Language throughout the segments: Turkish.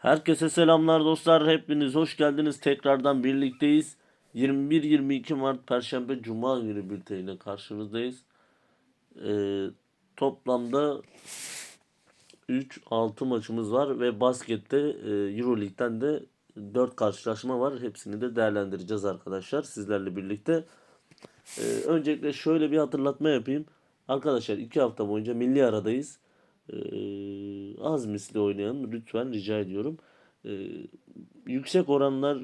Herkese selamlar dostlar. Hepiniz hoş geldiniz. Tekrardan birlikteyiz. 21-22 Mart Perşembe Cuma günü bülteniyle karşınızdayız. Ee, toplamda 3-6 maçımız var ve baskette e, Euroleague'den de 4 karşılaşma var. Hepsini de değerlendireceğiz arkadaşlar sizlerle birlikte. Ee, öncelikle şöyle bir hatırlatma yapayım. Arkadaşlar 2 hafta boyunca milli aradayız. Ee, az misli oynayan lütfen rica ediyorum. Ee, yüksek oranlar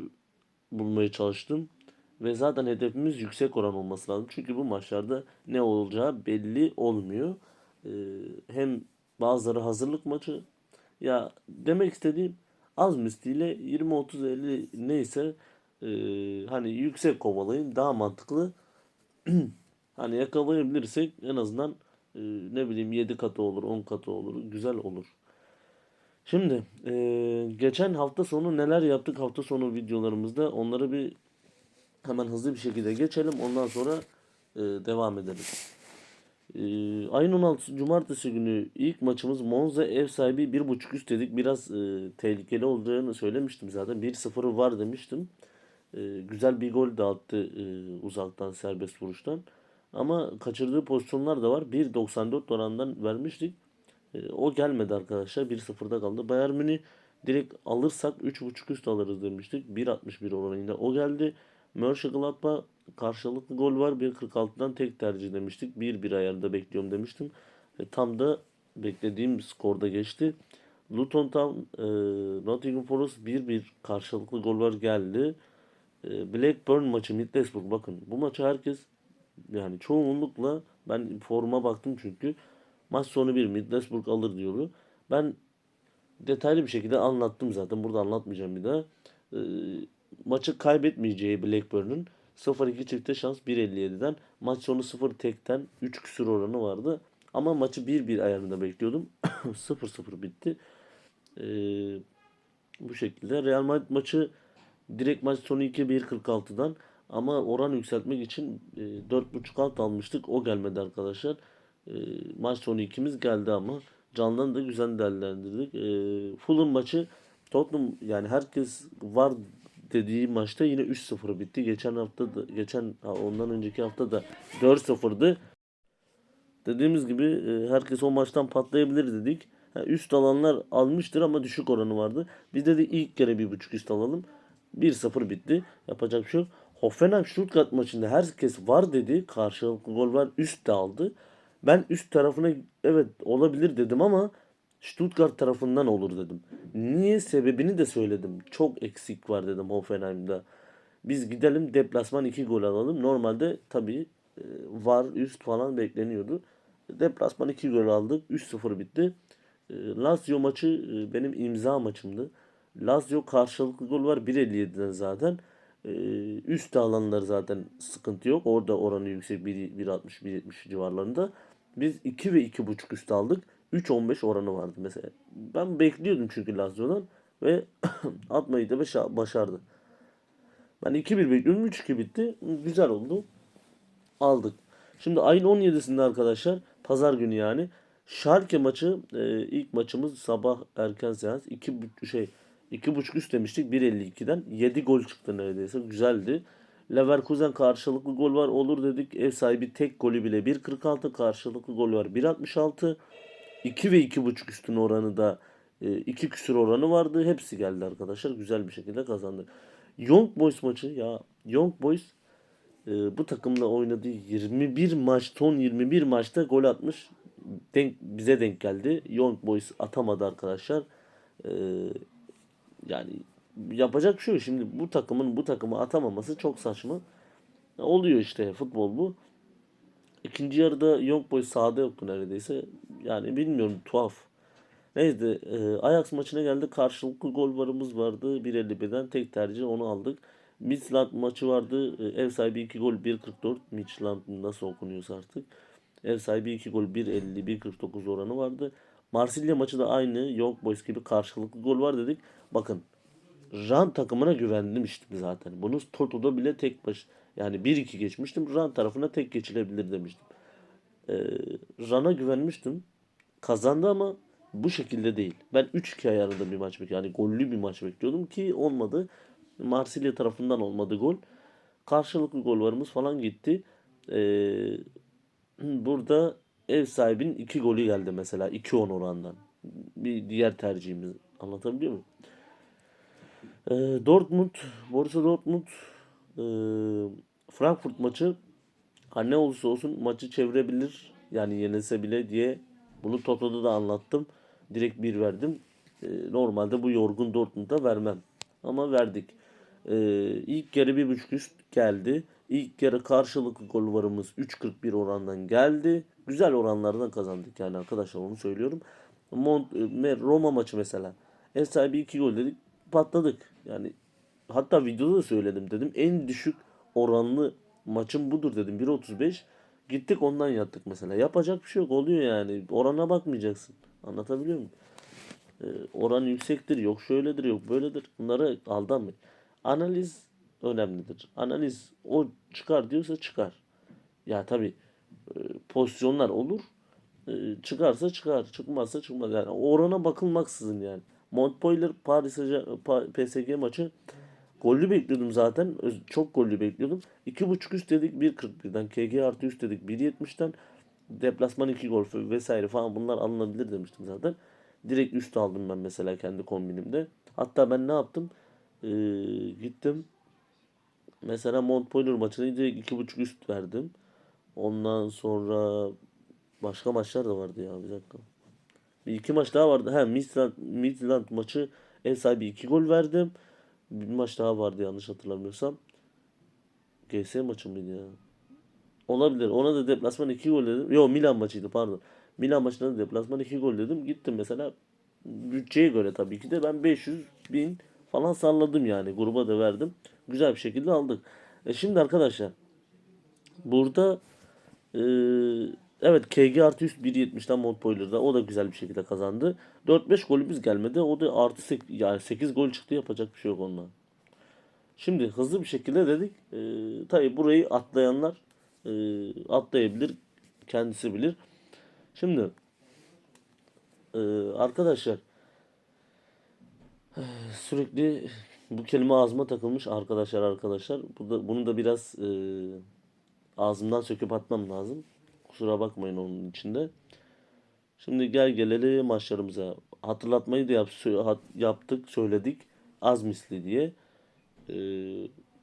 bulmaya çalıştım. Ve zaten hedefimiz yüksek oran olması lazım. Çünkü bu maçlarda ne olacağı belli olmuyor. Ee, hem bazıları hazırlık maçı. Ya demek istediğim az misliyle 20-30-50 neyse e, hani yüksek kovalayın daha mantıklı. Hani yakalayabilirsek en azından e, ne bileyim 7 katı olur, 10 katı olur. Güzel olur. Şimdi e, geçen hafta sonu neler yaptık hafta sonu videolarımızda onları bir hemen hızlı bir şekilde geçelim. Ondan sonra e, devam edelim. E, ayın 16 Cumartesi günü ilk maçımız Monza ev sahibi 1.5 üst dedik. Biraz e, tehlikeli olduğunu söylemiştim zaten. 1-0'ı var demiştim. E, güzel bir gol de attı e, uzaktan serbest vuruştan. Ama kaçırdığı pozisyonlar da var. 1.94 orandan vermiştik. E, o gelmedi arkadaşlar. 1-0'da kaldı. Bayern Münih direkt alırsak 3.5 üst alırız demiştik. 1.61 oranıyla o geldi. Mönchengladbach karşılıklı gol var. 1.46'dan tek tercih demiştik. 1-1 ayarında bekliyorum demiştim. E, tam da beklediğim skorda geçti. Luton Town, e, Nottingham Forest 1-1 karşılıklı gol var geldi. E, Blackburn maçı Middlesbrough bakın bu maçı herkes yani çoğunlukla ben forma baktım çünkü maç sonu bir Middlesbrough alır diyordu. Ben detaylı bir şekilde anlattım zaten. Burada anlatmayacağım bir daha. Ee, maçı kaybetmeyeceği Blackburn'un 0-2 çifte şans 1.57'den maç sonu 0 tekten 3 küsur oranı vardı. Ama maçı 1-1 ayarında bekliyordum. 0-0 bitti. Ee, bu şekilde. Real Madrid maçı direkt maç sonu 2-1 ama oran yükseltmek için e, 4.5 alt almıştık. O gelmedi arkadaşlar. E, maç sonu ikimiz geldi ama candan da güzel değerlendirdik. E, Fulham maçı Tottenham yani herkes var dediği maçta yine 3-0 bitti. Geçen hafta da geçen ondan önceki hafta da 4-0'dı. Dediğimiz gibi e, herkes o maçtan patlayabilir dedik. Ha, üst alanlar almıştır ama düşük oranı vardı. Biz de ilk kere bir buçuk üst alalım. 1-0 bitti. Yapacak bir şey yok. Hoffenheim Stuttgart maçında herkes var dedi. Karşılıklı gol var. Üst de aldı. Ben üst tarafına evet olabilir dedim ama Stuttgart tarafından olur dedim. Niye sebebini de söyledim. Çok eksik var dedim Hoffenheim'da. Biz gidelim deplasman 2 gol alalım. Normalde tabii e, var üst falan bekleniyordu. Deplasman 2 gol aldık. 3-0 bitti. E, Lazio maçı e, benim imza maçımdı. Lazio karşılıklı gol var 1.57'den zaten. Üst alanlar zaten sıkıntı yok. Orada oranı yüksek 1.60-1.70 civarlarında. Biz 2 ve 2.5 üst aldık. 3.15 oranı vardı mesela. Ben bekliyordum çünkü Lazio'dan ve atmayı da başardı. Ben 2-1 bekliyordum. 3-2 bitti. Güzel oldu. Aldık. Şimdi ayın 17'sinde arkadaşlar pazar günü yani Schalke maçı e, ilk maçımız sabah erken seans 2 şey 2.5 üst demiştik 1.52'den 7 gol çıktı neredeyse güzeldi. Leverkusen karşılıklı gol var olur dedik. Ev sahibi tek golü bile 1.46 karşılıklı gol var 1.66. 2 ve 2.5 üstün oranı da 2 e, küsür oranı vardı. Hepsi geldi arkadaşlar. Güzel bir şekilde kazandı. Young Boys maçı ya Young Boys e, bu takımla oynadığı 21 maç son 21 maçta gol atmış. Denk, bize denk geldi. Young Boys atamadı arkadaşlar. E, yani yapacak şu şimdi bu takımın bu takımı atamaması çok saçma. Oluyor işte futbol bu. İkinci yarıda Young Boys sahada yoktu neredeyse. Yani bilmiyorum tuhaf. Neyse e, Ajax maçına geldi. Karşılıklı gol varımız vardı. 1.51'den tek tercih onu aldık. Midland maçı vardı. E, ev sahibi 2 gol 1.44. Midland nasıl okunuyorsa artık. Ev sahibi 2 gol 1.50 1.49 oranı vardı. Marsilya maçı da aynı. Young Boys gibi karşılıklı gol var dedik. Bakın Ran takımına güvendim işte zaten. Bunu Toto'da bile tek baş yani 1-2 geçmiştim. Ran tarafına tek geçilebilir demiştim. Ee, Ran'a güvenmiştim. Kazandı ama bu şekilde değil. Ben 3-2 ayarında bir maç bekliyordum. Yani gollü bir maç bekliyordum ki olmadı. Marsilya tarafından olmadı gol. Karşılıklı gol varımız falan gitti. Ee, burada ev sahibinin 2 golü geldi mesela 2-10 orandan. Bir diğer tercihimiz. Anlatabiliyor muyum? Ee, Dortmund, Borussia Dortmund e, Frankfurt maçı ha ne olursa olsun maçı çevirebilir. Yani yenilse bile diye bunu Toto'da da anlattım. Direkt bir verdim. Ee, normalde bu yorgun Dortmund'a vermem. Ama verdik. Ee, ilk yarı bir buçuk üst geldi. İlk yarı karşılıklı gol varımız 3.41 orandan geldi. Güzel oranlardan kazandık yani arkadaşlar onu söylüyorum. Mont, e, Roma maçı mesela. Ev sahibi 2 gol dedik patladık. Yani hatta videoda da söyledim dedim. En düşük oranlı maçım budur dedim. 1.35. Gittik ondan yattık mesela. Yapacak bir şey yok oluyor yani. Orana bakmayacaksın. Anlatabiliyor muyum? Ee, oran yüksektir, yok şöyledir, yok böyledir. Bunlara aldanmayın. Analiz önemlidir. Analiz o çıkar diyorsa çıkar. Ya tabi pozisyonlar olur. E, çıkarsa çıkar, çıkmazsa çıkmaz. Yani orana bakılmaksızın yani. Montpellier Paris PSG maçı gollü bekliyordum zaten. Çok gollü bekliyordum. 2.5 üst dedik 1.41'den. KG artı üst dedik 1.70'ten. Deplasman 2 gol vesaire falan bunlar alınabilir demiştim zaten. Direkt üst aldım ben mesela kendi kombinimde. Hatta ben ne yaptım? Ee, gittim. Mesela Montpellier maçını direkt 2.5 üst verdim. Ondan sonra başka maçlar da vardı ya bir dakika. Bir iki maç daha vardı. He Midland, Midland maçı ev sahibi 2 gol verdim. Bir maç daha vardı yanlış hatırlamıyorsam. GS maçı mıydı ya? Olabilir. Ona da deplasman 2 gol dedim. Yo Milan maçıydı pardon. Milan maçında da deplasman 2 gol dedim. Gittim mesela bütçeye göre tabii ki de ben 500 bin falan salladım yani. Gruba da verdim. Güzel bir şekilde aldık. E şimdi arkadaşlar burada e, evet KG artı üst 1.70'den Montpellier'da o da güzel bir şekilde kazandı. 4-5 golümüz gelmedi. O da artı 8, yani 8 gol çıktı yapacak bir şey yok ondan. Şimdi hızlı bir şekilde dedik. E, tabii burayı atlayanlar e, atlayabilir. Kendisi bilir. Şimdi e, arkadaşlar sürekli bu kelime ağzıma takılmış arkadaşlar arkadaşlar. Bu da, bunu da biraz e, ağzımdan söküp atmam lazım. Kusura bakmayın onun içinde. Şimdi gel gelelim maçlarımıza. Hatırlatmayı da yap, yaptık, söyledik. Az misli diye. E,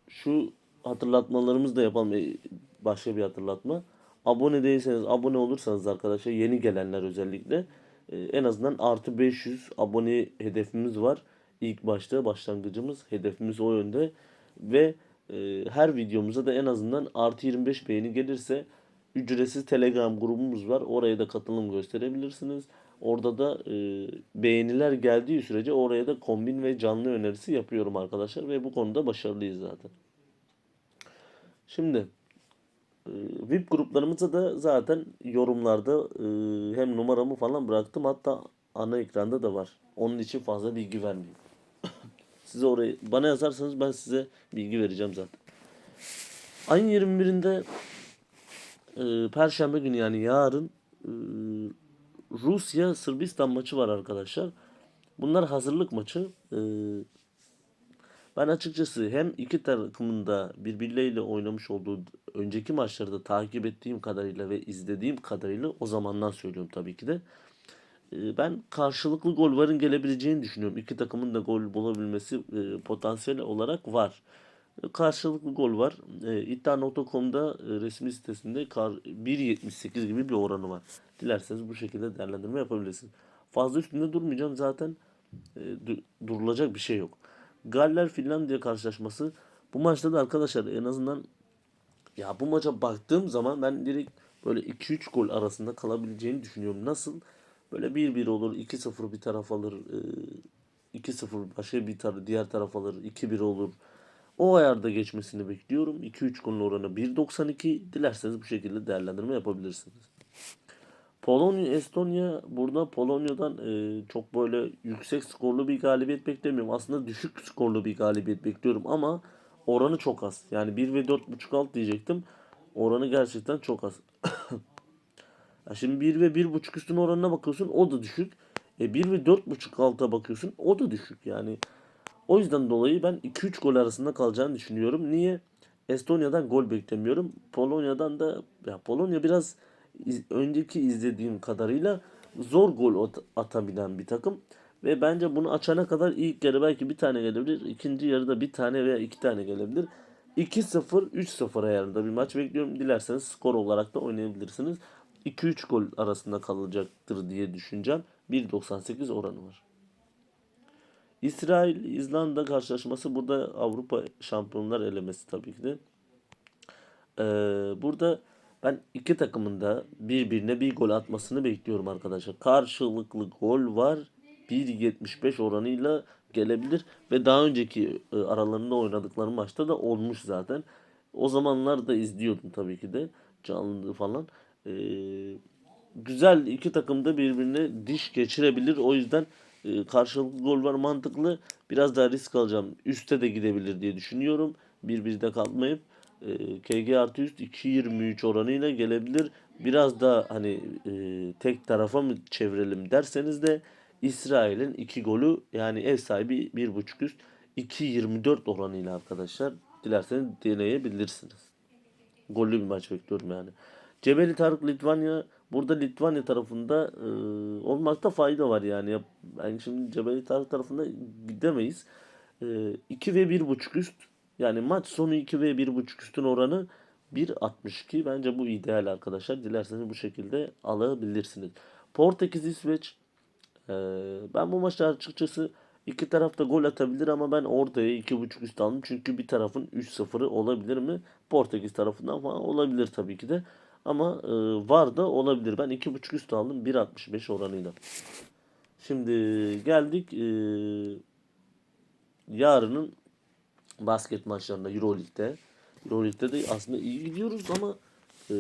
şu hatırlatmalarımızı da yapalım. E, başka bir hatırlatma. Abone değilseniz, abone olursanız arkadaşlar yeni gelenler özellikle e, en azından artı 500 abone hedefimiz var. İlk başta başlangıcımız hedefimiz o yönde ve e, her videomuza da en azından artı 25 beğeni gelirse ücretsiz Telegram grubumuz var. Oraya da katılım gösterebilirsiniz. Orada da e, beğeniler geldiği sürece oraya da kombin ve canlı önerisi yapıyorum arkadaşlar ve bu konuda başarılıyız zaten. Şimdi e, VIP gruplarımıza da zaten yorumlarda e, hem numaramı falan bıraktım hatta ana ekranda da var. Onun için fazla bilgi vermeyeyim. Size orayı bana yazarsanız ben size bilgi vereceğim zaten. Ayın 21'inde e, Perşembe günü yani yarın e, Rusya Sırbistan maçı var arkadaşlar. Bunlar hazırlık maçı. E, ben açıkçası hem iki takımın da birbirleriyle oynamış olduğu önceki maçları da takip ettiğim kadarıyla ve izlediğim kadarıyla o zamandan söylüyorum tabii ki de. Ee, Ben karşılıklı gol varın gelebileceğini düşünüyorum. İki takımın da gol bulabilmesi e, potansiyel olarak var. Karşılıklı gol var. E, İddia.com'da e, resmi sitesinde kar- 1.78 gibi bir oranı var. Dilerseniz bu şekilde değerlendirme yapabilirsiniz. Fazla üstünde durmayacağım zaten e, du- durulacak bir şey yok. Galler Finlandiya karşılaşması. Bu maçta da arkadaşlar en azından ya bu maça baktığım zaman ben direkt böyle 2-3 gol arasında kalabileceğini düşünüyorum. Nasıl? Böyle 1-1 olur, 2-0 bir taraf alır, e, 2-0 başka bir taraf diğer taraf alır, 2-1 olur. O ayarda geçmesini bekliyorum. 2-3 golün oranı 1.92. Dilerseniz bu şekilde değerlendirme yapabilirsiniz. Polonya, Estonya burada Polonya'dan e, çok böyle yüksek skorlu bir galibiyet beklemiyorum. Aslında düşük skorlu bir galibiyet bekliyorum ama oranı çok az. Yani 1 ve 4.5 alt diyecektim. Oranı gerçekten çok az. Ya şimdi 1 ve 1.5 üstün oranına bakıyorsun o da düşük. E 1 ve 4.5 alta bakıyorsun o da düşük yani. O yüzden dolayı ben 2-3 gol arasında kalacağını düşünüyorum. Niye? Estonya'dan gol beklemiyorum. Polonya'dan da ya Polonya biraz iz- önceki izlediğim kadarıyla zor gol at- atabilen bir takım. Ve bence bunu açana kadar ilk yarı belki bir tane gelebilir. ikinci yarıda bir tane veya iki tane gelebilir. 2-0, 3-0 ayarında bir maç bekliyorum. Dilerseniz skor olarak da oynayabilirsiniz. 2-3 gol arasında kalacaktır diye düşüneceğim. 1.98 oranı var. İsrail-İzlanda karşılaşması burada Avrupa Şampiyonlar elemesi tabii ki de. Ee, burada ben iki takımın da birbirine bir gol atmasını bekliyorum arkadaşlar. Karşılıklı gol var. 1.75 oranıyla gelebilir ve daha önceki e, aralarında oynadıkları maçta da olmuş zaten. O zamanlar da izliyordum tabii ki de canlı falan. Ee, güzel iki takım da birbirine diş geçirebilir. O yüzden e, karşılıklı gol var mantıklı. Biraz daha risk alacağım. Üste de gidebilir diye düşünüyorum. Bir birde kalmayıp e, KG artı üst 2.23 oranıyla gelebilir. Biraz da hani e, tek tarafa mı çevirelim derseniz de İsrail'in 2 golü yani ev sahibi 1.5 üst 2.24 oranıyla arkadaşlar dilerseniz deneyebilirsiniz. Gollü bir maç bekliyorum yani. Cebeli Tarık Litvanya burada Litvanya tarafında e, olmakta fayda var yani. Ben şimdi Cebeli Tarık tarafında gidemeyiz. E, 2 ve 1.5 üst yani maç sonu 2 ve 1.5 üstün oranı 1.62. Bence bu ideal arkadaşlar. Dilerseniz bu şekilde alabilirsiniz. Portekiz İsveç ee, ben bu maçta açıkçası iki taraf da gol atabilir ama ben ortaya 2.5 üst aldım. Çünkü bir tarafın 3-0'ı olabilir mi? Portekiz tarafından falan olabilir tabii ki de. Ama e, var da olabilir. Ben 2.5 üst aldım 1.65 oranıyla. Şimdi geldik e, yarının basket maçlarında Euroleague'de. Euroleague'de de aslında iyi gidiyoruz ama e,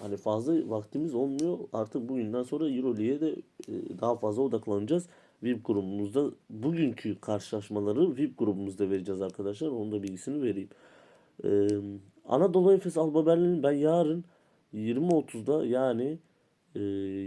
hani fazla vaktimiz olmuyor. Artık bugünden sonra Euroleague'e de e, daha fazla odaklanacağız. VIP grubumuzda bugünkü karşılaşmaları VIP grubumuzda vereceğiz arkadaşlar. Onun da bilgisini vereyim. E, Anadolu Efes Alba Berlin ben yarın 20.30'da yani e,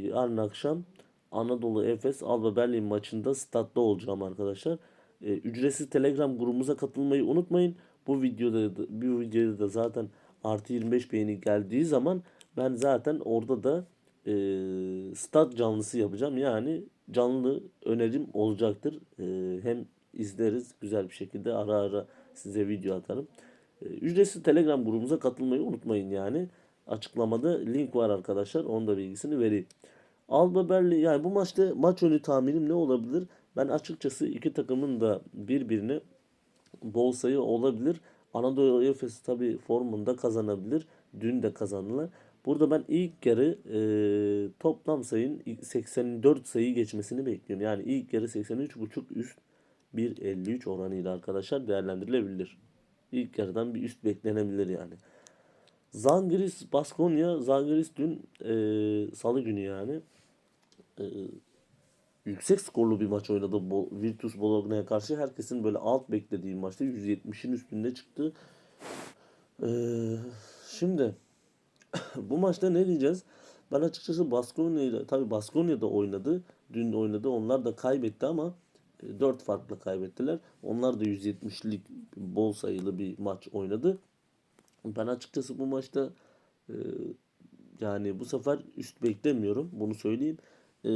yarın akşam Anadolu Efes Alba Berlin maçında statta olacağım arkadaşlar. E, ücretsiz Telegram grubumuza katılmayı unutmayın. Bu videoda da, bu videoda da zaten artı 25 beğeni geldiği zaman ben zaten orada da e, stat canlısı yapacağım. Yani canlı önerim olacaktır. E, hem izleriz güzel bir şekilde ara ara size video atarım. E, ücretsiz Telegram grubumuza katılmayı unutmayın yani. Açıklamada link var arkadaşlar. Onun da bilgisini vereyim. Alba Berlin yani bu maçta maç önü tahminim ne olabilir? Ben açıkçası iki takımın da birbirine bol sayı olabilir. Anadolu Efes tabi formunda kazanabilir. Dün de kazandılar. Burada ben ilk yarı e, toplam sayının 84 sayı geçmesini bekliyorum. Yani ilk yarı 83.5 üst 1.53 oranıyla arkadaşlar değerlendirilebilir. İlk yarıdan bir üst beklenebilir yani. Zangris Baskonya Zangris dün e, salı günü yani e, yüksek skorlu bir maç oynadı Bo- Virtus Bologna'ya karşı. Herkesin böyle alt beklediği maçta 170'in üstünde çıktı. Ee, şimdi bu maçta ne diyeceğiz? Ben açıkçası Baskonya ile tabii Baskonya da oynadı. Dün oynadı. Onlar da kaybetti ama 4 farklı kaybettiler. Onlar da 170'lik bol sayılı bir maç oynadı. Ben açıkçası bu maçta e, yani bu sefer üst beklemiyorum. Bunu söyleyeyim. E,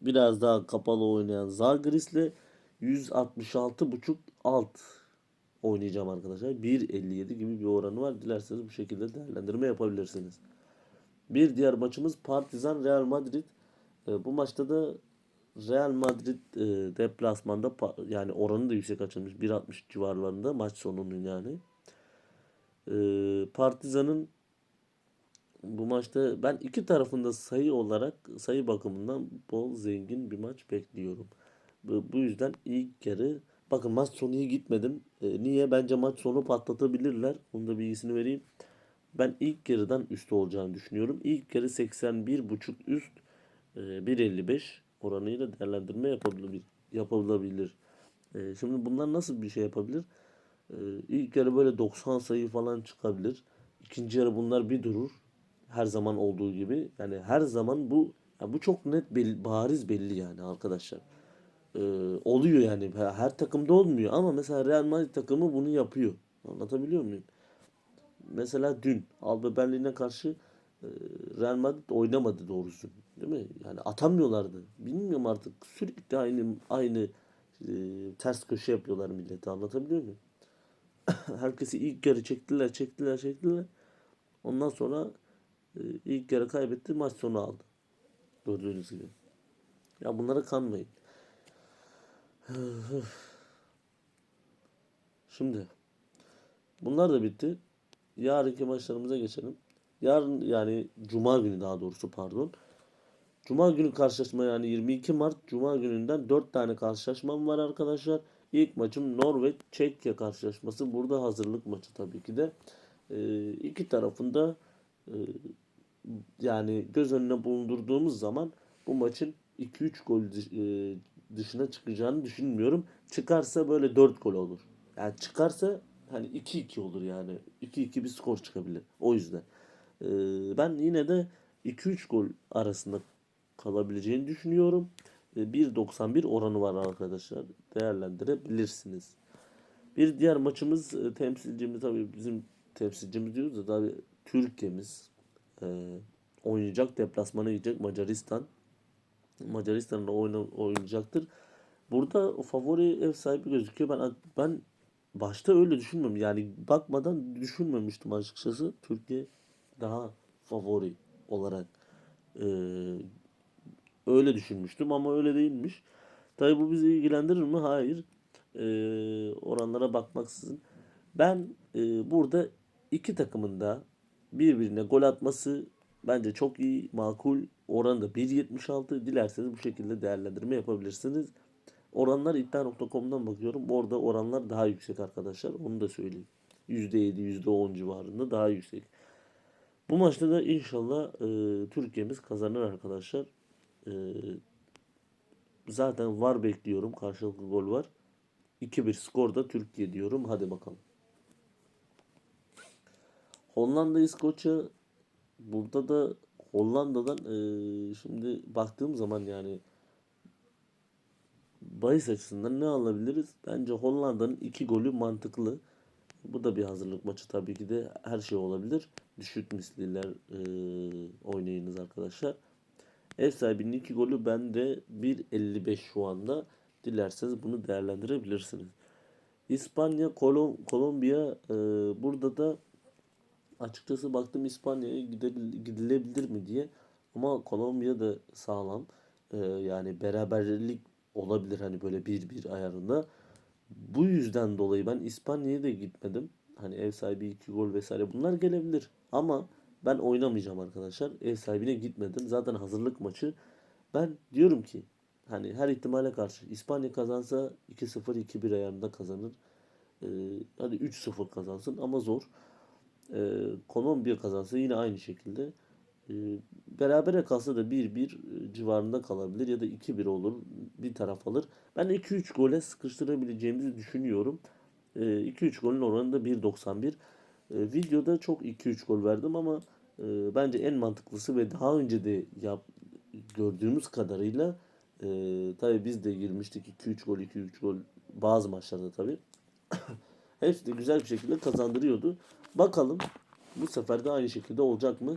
biraz daha kapalı oynayan Zalgiris'le 166.5 alt oynayacağım arkadaşlar. 1.57 gibi bir oranı var. Dilerseniz bu şekilde değerlendirme yapabilirsiniz. Bir diğer maçımız Partizan Real Madrid. E, bu maçta da Real Madrid e, deplasmanda yani oranı da yüksek açılmış. 1.60 civarlarında maç sonunun yani. E, Partizan'ın bu maçta ben iki tarafında sayı olarak sayı bakımından bol zengin bir maç bekliyorum. Bu, yüzden ilk yarı bakın maç sonu iyi gitmedim. E, niye? Bence maç sonu patlatabilirler. Onun da bilgisini vereyim. Ben ilk yarıdan üst olacağını düşünüyorum. İlk yarı 81.5 üst e, 1.55 oranıyla değerlendirme yapabilir. yapılabilir. E, şimdi bunlar nasıl bir şey yapabilir? E, ilk yarı böyle 90 sayı falan çıkabilir. İkinci yarı bunlar bir durur. Her zaman olduğu gibi. Yani her zaman bu Ya bu çok net belli, bariz belli yani arkadaşlar. Ee, oluyor yani her, takımda olmuyor ama mesela Real Madrid takımı bunu yapıyor. Anlatabiliyor muyum? Mesela dün Alba Berlin'e karşı e, Real Madrid oynamadı doğrusu. Değil mi? Yani atamıyorlardı. Bilmiyorum artık sürekli aynı aynı e, ters köşe yapıyorlar millete. Anlatabiliyor muyum? Herkesi ilk yarı çektiler, çektiler, çektiler. Ondan sonra e, ilk yarı kaybetti, maç sonu aldı. Gördüğünüz gibi. Ya bunlara kanmayın. Şimdi bunlar da bitti. Yarınki maçlarımıza geçelim. Yarın yani Cuma günü daha doğrusu pardon. Cuma günü karşılaşma yani 22 Mart Cuma gününden 4 tane karşılaşmam var arkadaşlar. İlk maçım Norveç Çekya karşılaşması. Burada hazırlık maçı tabii ki de. Ee, iki tarafında e, yani göz önüne bulundurduğumuz zaman bu maçın 2-3 gol e, dışına çıkacağını düşünmüyorum. Çıkarsa böyle 4 gol olur. Yani çıkarsa hani 2-2 olur yani. 2-2 bir skor çıkabilir. O yüzden. Ee, ben yine de 2-3 gol arasında kalabileceğini düşünüyorum. Ee, 1.91 oranı var arkadaşlar. Değerlendirebilirsiniz. Bir diğer maçımız e, temsilcimiz tabii bizim temsilcimiz diyoruz da tabii Türkiye'miz e, oynayacak. Deplasmana gidecek Macaristan. Macaristan'da oyna, oynayacaktır. Burada favori ev sahibi gözüküyor. Ben ben başta öyle düşünmem. Yani bakmadan düşünmemiştim açıkçası. Türkiye daha favori olarak e, öyle düşünmüştüm ama öyle değilmiş. Tabii bu bizi ilgilendirir mi? Hayır. E, oranlara bakmaksızın. Ben e, burada iki takımın da birbirine gol atması bence çok iyi, makul. Oranı da 1.76. Dilerseniz bu şekilde değerlendirme yapabilirsiniz. Oranlar iddia.com'dan bakıyorum. Orada oranlar daha yüksek arkadaşlar. Onu da söyleyeyim. %7, %10 civarında daha yüksek. Bu maçta da inşallah e, Türkiye'miz kazanır arkadaşlar. E, zaten var bekliyorum. Karşılıklı gol var. 2-1 skorda Türkiye diyorum. Hadi bakalım. Hollanda İskoçya burada da Hollanda'dan e, şimdi baktığım zaman yani bahis açısından ne alabiliriz? Bence Hollanda'nın iki golü mantıklı. Bu da bir hazırlık maçı tabii ki de her şey olabilir. Düşük misliler e, oynayınız arkadaşlar. Ev sahibinin iki golü bende 1.55 şu anda. Dilerseniz bunu değerlendirebilirsiniz. İspanya, Kolom Kolombiya e, burada da açıkçası baktım İspanya'ya gidilebilir mi diye. Ama Kolombiya da sağlam. E, yani beraberlik olabilir hani böyle 1-1 ayarında. Bu yüzden dolayı ben İspanya'ya da gitmedim. Hani ev sahibi 2 gol vesaire bunlar gelebilir. Ama ben oynamayacağım arkadaşlar. Ev sahibine gitmedim. Zaten hazırlık maçı. Ben diyorum ki hani her ihtimale karşı İspanya kazansa 2-0 2-1 ayarında kazanır. Ee, hadi 3-0 kazansın ama zor. Ee, Kolombiya kazansa yine aynı şekilde. Ee, berabere kalsa da 1-1 civarında kalabilir ya da 2-1 olur. Bir taraf alır. Ben 2-3 gole sıkıştırabileceğimizi düşünüyorum. Ee, 2-3 golün oranı da 1.91. Ee, videoda çok 2-3 gol verdim ama e, bence en mantıklısı ve daha önce de yap, gördüğümüz kadarıyla e, tabii biz de girmiştik 2-3 gol 2-3 gol bazı maçlarda tabii. Hepsi de güzel bir şekilde kazandırıyordu. Bakalım bu sefer de aynı şekilde olacak mı?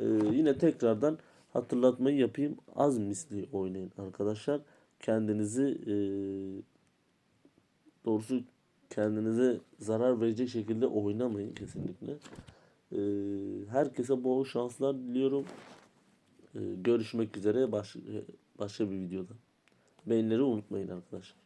Ee, yine tekrardan hatırlatmayı yapayım. Az misli oynayın arkadaşlar. Kendinizi e, doğrusu kendinize zarar verecek şekilde oynamayın kesinlikle. Ee, herkese bol şanslar diliyorum. Ee, görüşmek üzere baş, başka bir videoda. Beğenileri unutmayın arkadaşlar.